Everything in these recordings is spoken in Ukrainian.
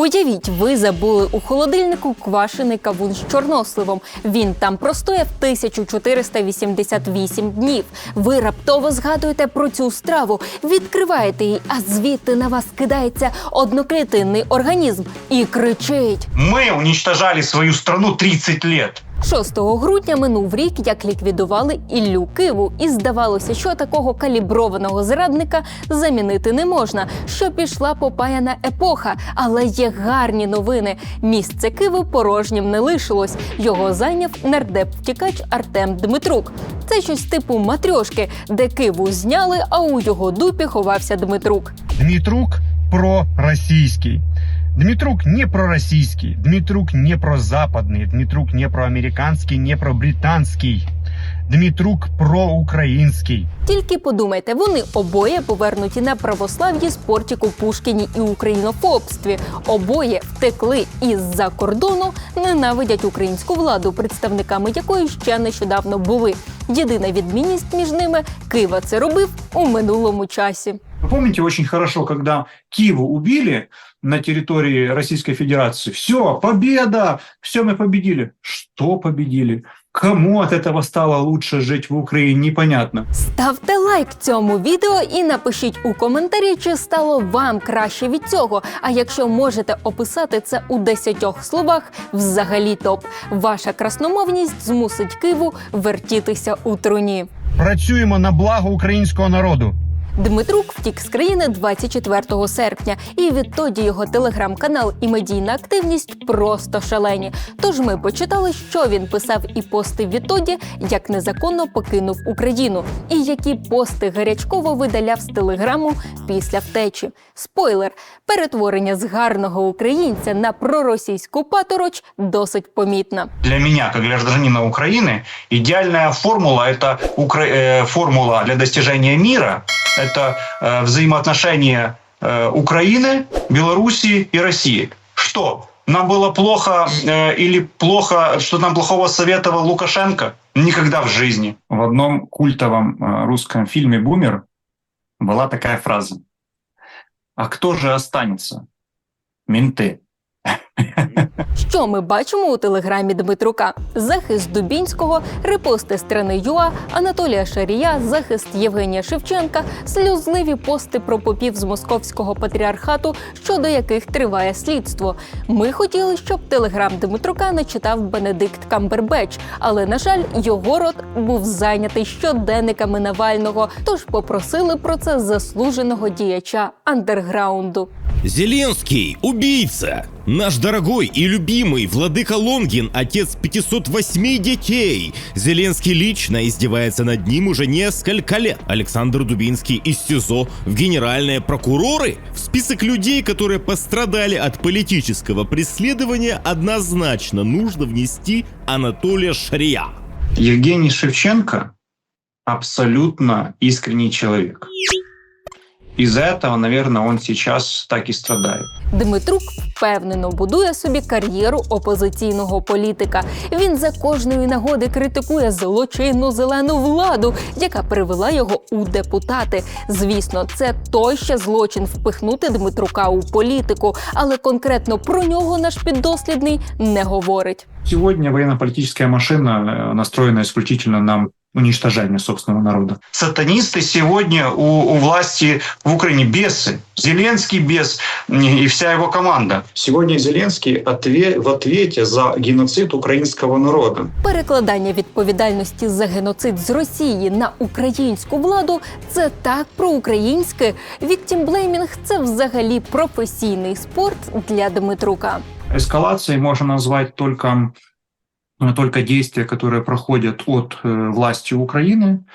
Уявіть, ви забули у холодильнику квашений кавун з чорносливом. Він там простояв 1488 днів. Ви раптово згадуєте про цю страву, відкриваєте її, а звідти на вас кидається одноклітинний організм і кричить. Ми уничтожали свою страну 30 лет. 6 грудня минув рік, як ліквідували Іллю Киву, і здавалося, що такого каліброваного зрадника замінити не можна. Що пішла попаяна епоха, але є гарні новини. Місце Киви порожнім не лишилось. Його зайняв нардеп-втікач Артем Дмитрук. Це щось типу матрьошки, де Киву зняли, а у його дупі ховався Дмитрук. Дмитрук пророссийский. Дмитрук не пророссийский. Дмитрук не прозападный. Дмитрук не проамериканский, не пробританский. Дмитрук проукраїнський. Тільки подумайте, вони обоє повернуті на православ'ї спортіку Пушкіні і українофобстві. Обоє втекли із-за кордону, ненавидять українську владу, представниками якої ще нещодавно були. Єдина відмінність між ними Кива це робив у минулому часі. Помните очень хорошо, когда Киеву убили на территории Российской Федерации? Все, победа, все мы победили. Что победили? Кому от этого стало лучше жить в Украине, непонятно. Ставте лайк цьому відео і напишіть у коментарі, чи стало вам краще від цього. А якщо можете описати це у десятьох словах, взагалі топ. Ваша красномовність змусить Киву вертітися у труні. Працюємо на благо українського народу. Дмитрук втік з країни 24 серпня, і відтоді його телеграм-канал і медійна активність просто шалені. Тож ми почитали, що він писав і постив відтоді, як незаконно покинув Україну, і які пости гарячково видаляв з телеграму після втечі. Спойлер: перетворення з гарного українця на проросійську патороч досить помітна. Для меня, как гражданина Украины, идеальная формула – это укра- э, формула для достижения мира. Это э, взаимоотношения э, Украины, Белоруссии и России. Что? Нам было плохо э, или плохо, что нам плохого советовал Лукашенко? Никогда в жизни. В одном культовом э, русском фильме «Бумер» была такая фраза. А кто же останется? Менты. Що ми бачимо у телеграмі Дмитрука? Захист Дубінського, репости страни ЮА, Анатолія Шарія, захист Євгенія Шевченка, сльозливі пости про попів з московського патріархату, щодо яких триває слідство. Ми хотіли, щоб телеграм Дмитрука не читав Бенедикт Камбербеч, але на жаль, його рот був зайнятий щоденниками Навального. Тож попросили про це заслуженого діяча андерграунду. Зеленский – убийца! Наш дорогой и любимый владыка Лонгин – отец 508 детей. Зеленский лично издевается над ним уже несколько лет. Александр Дубинский из СИЗО в генеральные прокуроры. В список людей, которые пострадали от политического преследования, однозначно нужно внести Анатолия Шария. Евгений Шевченко абсолютно искренний человек. Из-за этого, наверное, он сейчас так и страдает. Дмитрук впевнено будує собі кар'єру опозиційного політика. Він за кожної нагоди критикує злочинну зелену владу, яка привела його у депутати. Звісно, це той ще злочин впихнути Дмитрука у політику, але конкретно про нього наш піддослідний не говорить. Сегодня военно-политическая машина э, настроена исключительно на уничтожение собственного народа. Сатанисты сегодня у, у власти в Украине бесы. Зеленский бес и вся его команда. Сегодня Зеленский отве- в ответе за геноцид украинского народа. Перекладання відповідальності за геноцид з Росії на українську владу це так проукраїнське. Відтім блеймінг це взагалі професійний спорт для Дмитрука. Эскалацией можно назвать только, э, только действия, которые проходят от э, власти Украины,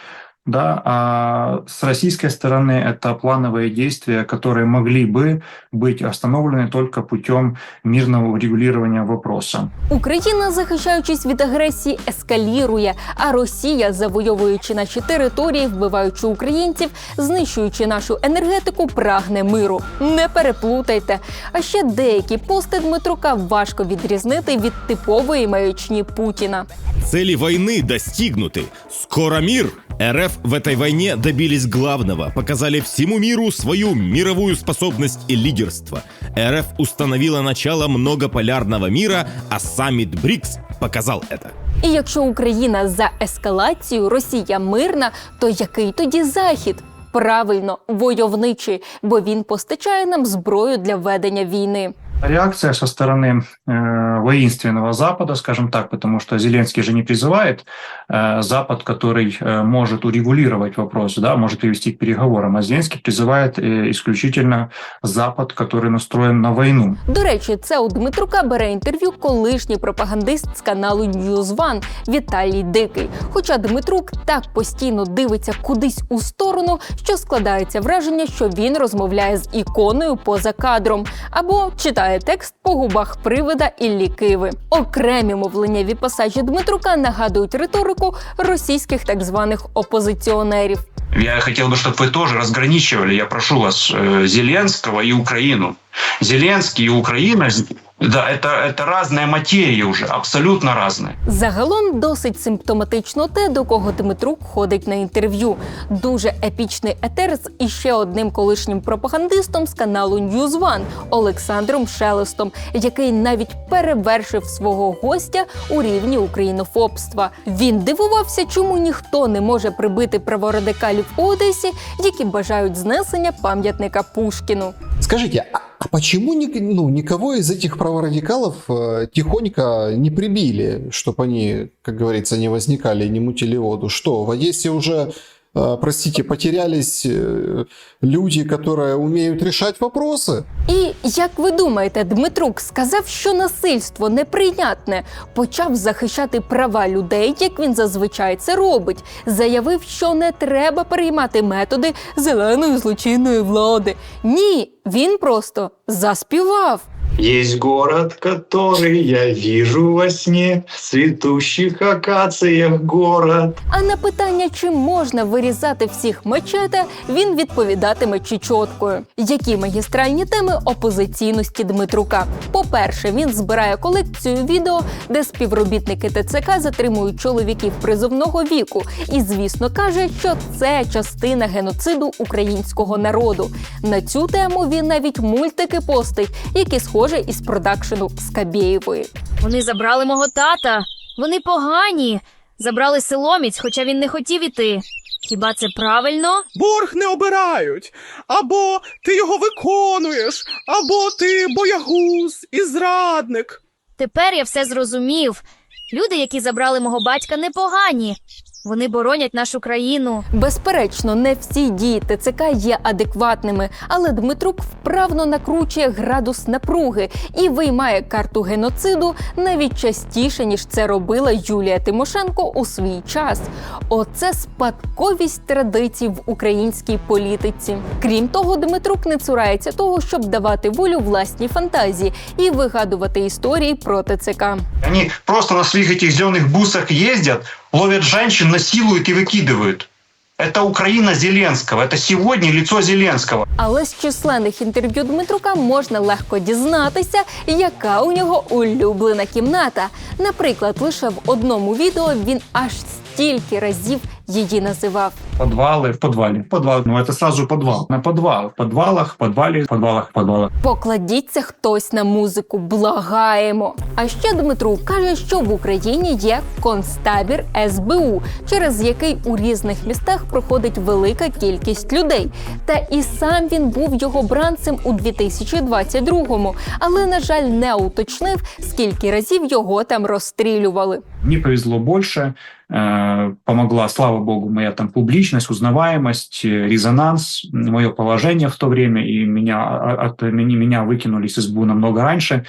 да, а с российской стороны это плановые действия, которые могли бы быть остановлены только путем мирного урегулирования вопроса. Україна, захищаючись від агресії, ескалірує, а Росія, завойовуючи наші території, вбиваючи українців, знищуючи нашу енергетику, прагне миру. Не переплутайте. А ще деякі пости Дмитрука важко відрізнити від типової маячні Путіна. Цели войны достигнуты. Скоро мир. РФ в этой войне добились главного, показали всему миру свою мировую способность и лидерство. РФ установила начало многополярного мира, а саммит БРИКС показал это. І якщо Україна за ескалацію, Росія мирна, то який тоді захід? Правильно, войовничий, бо він постачає нам зброю для ведення війни Реакция со стороны э, воинственного Запада, скажем так, потому что Зеленский же не призывает э, Запад, который э, может урегулировать вопрос, да, может привести к переговорам, а Зеленский призывает э, исключительно Запад, который настроен на войну. До речі, це у Дмитрука бере інтерв'ю колишній пропагандист з каналу News One Віталій Дикий. Хоча Дмитрук так постійно дивиться кудись у сторону, що складається враження, що він розмовляє з іконою поза кадром або читає текст по губах привида Іллі Киви. Окремі мовленнєві пасажі Дмитрука нагадують риторику російських так званих опозиціонерів. Я хотел бы, чтобы вы тоже разграничивали, я прошу вас, э, Зеленского и Украину. Зеленский и Украина, да, это, это разная материя уже, абсолютно разная. Загалом досить симптоматично те, до кого Дмитрук ходить на інтерв'ю. Дуже епічний етер з іще одним колишнім пропагандистом з каналу News One Олександром Шелестом, який навіть перевершив свого гостя у рівні українофобства. Він дивувався, чому ніхто не може прибити праворадикалів у Одесі, які бажають знесення пам'ятника Пушкіну. Скажите, а, а почему ну, никого из этих праворадикалов э, тихонько не прибили, чтобы они, как говорится, не возникали и не мутили воду? Что, в Одессе уже, простите, потерялись э, люди, которые умеют решать вопросы? І як ви думаєте, Дмитрук сказав, що насильство неприйнятне, почав захищати права людей, як він зазвичай це робить. Заявив, що не треба переймати методи зеленої злочинної влади. Ні, він просто заспівав. Есть город, который я вижу во сне, цветущих акациях город. А на питання, чи можна вирізати всіх мечете, він відповідатиме чічоткою. Які магістральні теми опозиційності Дмитрука? По-перше, він збирає колекцію відео, де співробітники ТЦК затримують чоловіків призовного віку, і звісно каже, що це частина геноциду українського народу. На цю тему він навіть мультики постить, які схожі із продакшену Скабєєвої. Вони забрали мого тата. Вони погані. Забрали силоміць, хоча він не хотів іти. Хіба це правильно? Борг не обирають. Або ти його виконуєш, або ти боягуз і зрадник. Тепер я все зрозумів. Люди, які забрали мого батька, непогані. Вони боронять нашу країну. Безперечно, не всі дії ТЦК є адекватними, але Дмитрук вправно накручує градус напруги і виймає карту геноциду навіть частіше ніж це робила Юлія Тимошенко у свій час. Оце спадковість традицій в українській політиці. Крім того, Дмитрук не цурається того, щоб давати волю власній фантазії і вигадувати історії про ТЦК. Они просто на своих этих зеленых бусах ездят, ловят женщин, насилуют и выкидывают. Это Украина Зеленского, это сегодня лицо Зеленского. Але з численних інтерв'ю Дмитрука можна легко дізнатися, яка у нього улюблена кімната. Наприклад, лише в одному відео він аж стільки разів її називав. Подвалы в подвале. Подвал, ну это сразу подвал. На подвал. В подвалах, в подвале, в подвалах, в подвалах. Покладіться хтось на музику, благаємо. А ще Дмитрук каже, що в Україні є концтабір СБУ, через який у різних містах проходить велика кількість людей. Та і сам він був його бранцем у 2022-му, але на жаль не уточнив, скільки разів його там розстрілювали. Мне повезло больше. Э, Помогла, слава богу, моя там публичность, узнаваемость, э, резонанс, мое положение в то время, и меня, а, от, меня, выкинули с СБУ намного раньше,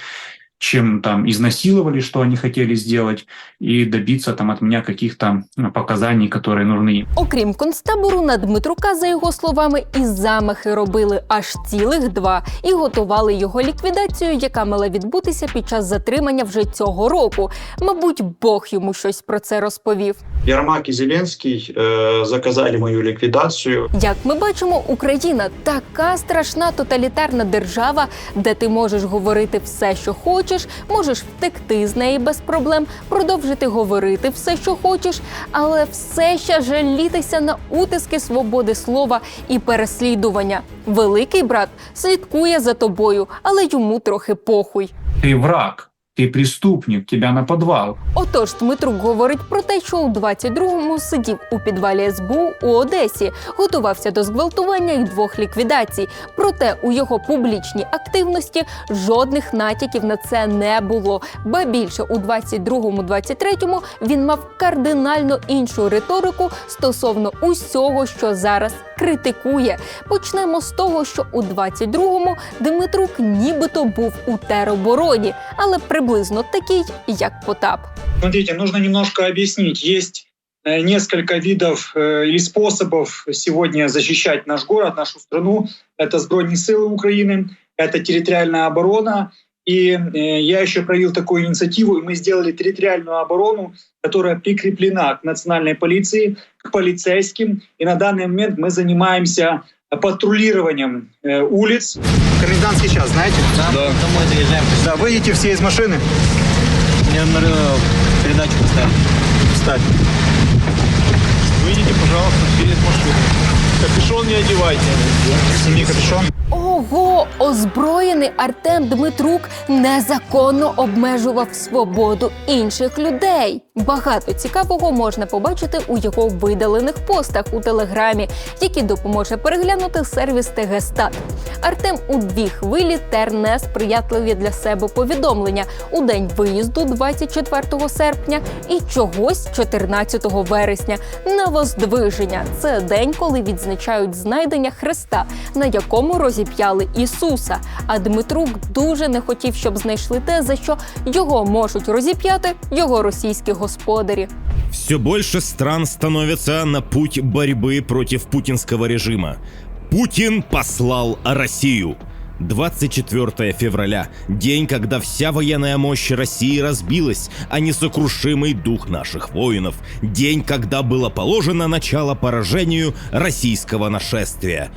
чем там изнасиловали, что они хотели сделать, и добиться там от меня каких-то э, показаний, которые нужны. Окрім концтабору, на Дмитрука, за його словами, і замахи робили аж цілих два і готували його ліквідацію, яка мала відбутися під час затримання вже цього року. Мабуть, Бог йому щось про це розповів. Ермак и Зеленский э, заказали мою ликвидацию. Як ми бачимо, Україна така страшна тоталітарна держава, де ти можеш говорити все, що хочеш, хочеш, можеш втекти з неї без проблем, продовжити говорити все, що хочеш, але все ще жалітися на утиски свободи слова і переслідування. Великий брат слідкує за тобою, але йому трохи похуй. Ти враг, ты преступник, тебя на подвал. Отож, Дмитрук говорить про те, що у 22-му сидів у підвалі СБУ у Одесі, готувався до зґвалтування і двох ліквідацій. Проте у його публічній активності жодних натяків на це не було. Ба більше у 22-му-23-му він мав кардинально іншу риторику стосовно усього, що зараз критикує. Почнемо з того, що у 22-му Дмитрук нібито був у теробороні, але приблизно такий, як Потап. Смотрите, нужно немножко объяснить. Есть э, несколько видов э, или способов сегодня защищать наш город, нашу страну. Это Збройные силы Украины, это территориальная оборона. И э, я еще проявил такую инициативу, и мы сделали территориальную оборону, которая прикреплена к национальной полиции, к полицейским. И на данный момент мы занимаемся патрулированием э, улиц. Комендантский час, знаете? Да. Домой доезжаем. Да, выйдите все из машины. Мне надо передачу поставить. Ставь. Выйдите, пожалуйста, все из машины. Капюшон не одевайте. Сними капюшон. Ого, озброєний Артем Дмитрук незаконно обмежував свободу інших людей. Багато цікавого можна побачити у його видалених постах у телеграмі, які допоможе переглянути сервіс ТГ-Стат. Артем у дві хвилі тер несприятливі для себе повідомлення у день виїзду 24 серпня і чогось 14 вересня на Воздвиження. Це день, коли відзначають знайдення Христа, на якому розіп'яли Ісуса. А Дмитрук дуже не хотів, щоб знайшли те, за що його можуть розіп'яти його російські господарі. Все больше стран становятся на путь борьбы против путинского режима. Путин послал Россию. 24 февраля – день, когда вся военная мощь России разбилась, а несокрушимый дух наших воинов. День, когда было положено начало поражению российского нашествия.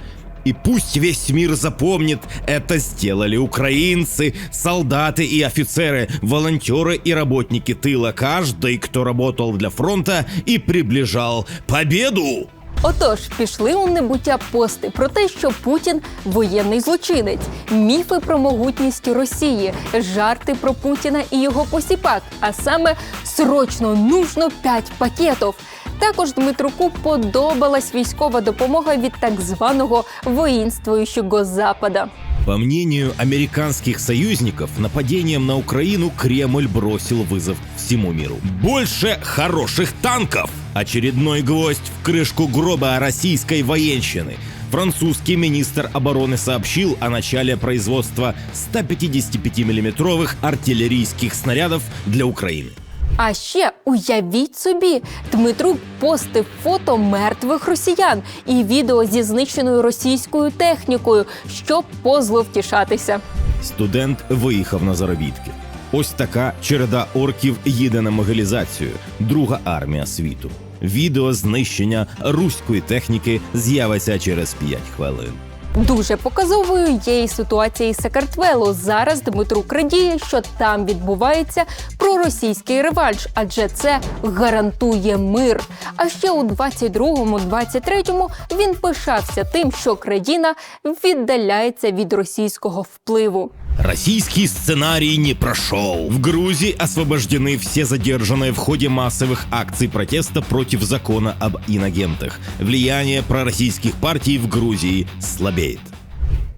И пусть весь мир запомнит, это сделали украинцы, солдаты и офицеры, волонтеры и работники тыла, каждый, кто работал для фронта и приближал победу. Отож, пішли у небуття пости про те, що Путін воєнний злочинець, міфи про могутність Росії, жарти про Путіна і його посіпак, а саме срочно нужно 5 пакетів. Також Дмитруку подобалась військова допомога від так званого воїнствуючого Запада. По мнению американских союзников, нападением на Украину Кремль бросил вызов всему миру. Больше хороших танков! Очередной гвоздь в крышку гроба российской военщины. Французский министр обороны сообщил о начале производства 155 миллиметровых артиллерийских снарядов для Украины. А ще уявіть собі, Дмитрук постив фото мертвих росіян і відео зі знищеною російською технікою, щоб позловтішатися. Студент виїхав на заробітки. Ось така череда орків їде на могилізацію. Друга армія світу. Відео знищення руської техніки з'явиться через 5 хвилин. Дуже показовою є і ситуація із Сакартвело. Зараз Дмитру крадіє, що там відбувається проросійський реванш, адже це гарантує мир. А ще у 22-23 він пишався тим, що країна віддаляється від російського впливу. Российский сценарий не прошел. В Грузии освобождены все задержанные в ходе массовых акций протеста против закона об инагентах. Влияние пророссийских партий в Грузии слабеет.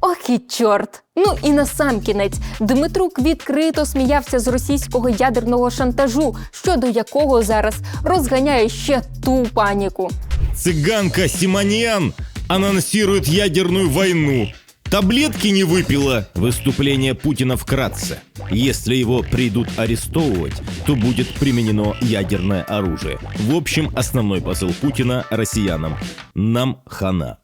Ох і чорт! Ну і на сам кінець Дмитрук відкрито сміявся з російського ядерного шантажу, щодо якого зараз розганяє ще ту паніку. Цыганка Симоньян анонсирует ядерную войну. Таблетки не выпила. Выступление Путина вкратце. Если его придут арестовывать, то будет применено ядерное оружие. В общем, основной посыл Путина россиянам. Нам хана.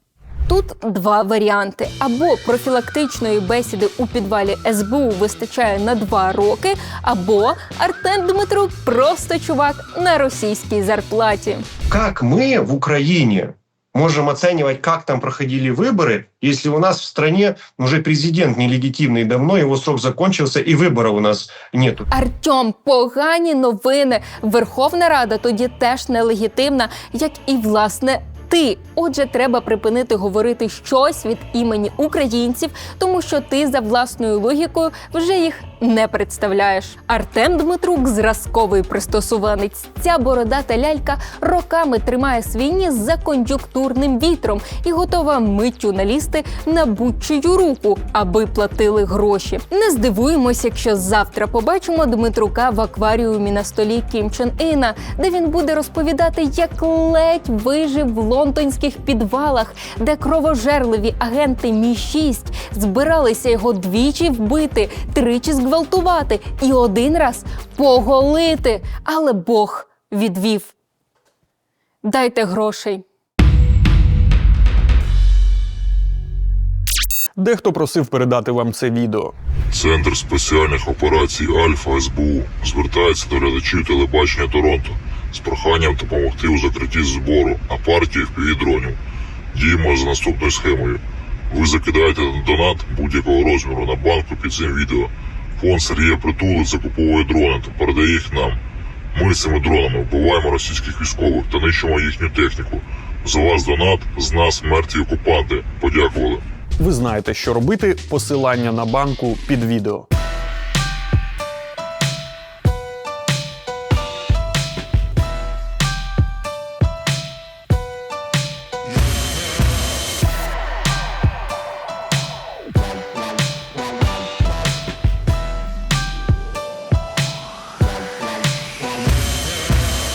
Тут два варіанти: або профілактичної бесіди у підвалі СБУ вистачає на два роки, або Артем Дмитрук просто чувак на російській зарплаті. Как мы в Украине можем оценивать, как там проходили выборы, если у нас в стране уже президент нелегитимный давно, его срок закончился, и выборов у нас нету. Артем, погані новини. Верховна Рада тоді теж нелегітимна, як і власне. Ти, отже, треба припинити говорити щось від імені українців, тому що ти за власною логікою вже їх не представляєш. Артем Дмитрук зразковий пристосуванець. Ця бородата лялька роками тримає свій ніс за кон'юнктурним вітром і готова миттю налізти на будь-чию руку, аби платили гроші. Не здивуємось, якщо завтра побачимо Дмитрука в акваріумі на столі Кім Чен Іна, де він буде розповідати, як ледь вижив в лондонських підвалах, де кровожерливі агенти Мі 6 збиралися його двічі вбити, тричі зґвалтувати і один раз поголити. Але Бог відвів. Дайте грошей. Дехто просив передати вам це відео. Центр спеціальних операцій Альфа СБУ звертається до глядачів телебачення Торонто з проханням допомогти у закритті збору на партію впівдронів. Діємо за наступною схемою. Ви закидаєте донат будь-якого розміру на банку під цим відео. Фонд Сергія Притули закуповує дрони та передає їх нам. Ми цими дронами вбиваємо російських військових та нищимо їхню техніку. За вас донат, з нас мертві окупанти. Подякували. Ви знаєте, що робити. Посилання на банку під відео.